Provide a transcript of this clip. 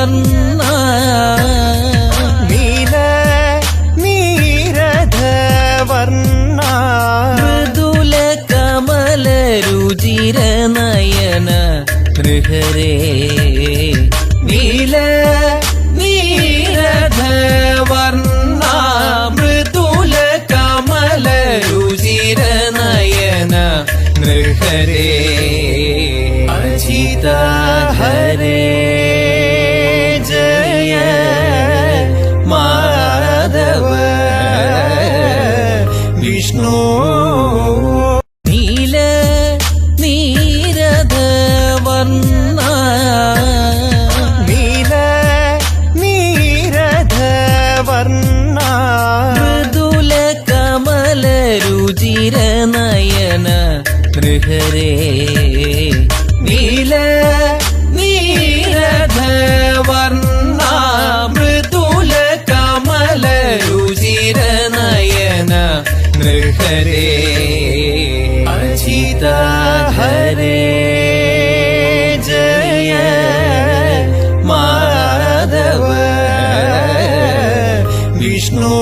വർണ നീല നീരധ വർണ മൃദുല കമല രുചിര നയന നൃഹരേ നീല നീരധ വർണ മൃദുല കമല രുചിര നയന നൃഹരേ അജിത ഹരേ. വിഷ്ണു. നീല നീരധ വർണ നീല നീരധ വർണ മൃദുല കമല രുചിര നയന നൃഹരേ നീല നൃഹരേ അജിത ജയ മാധവ വിഷ്ണു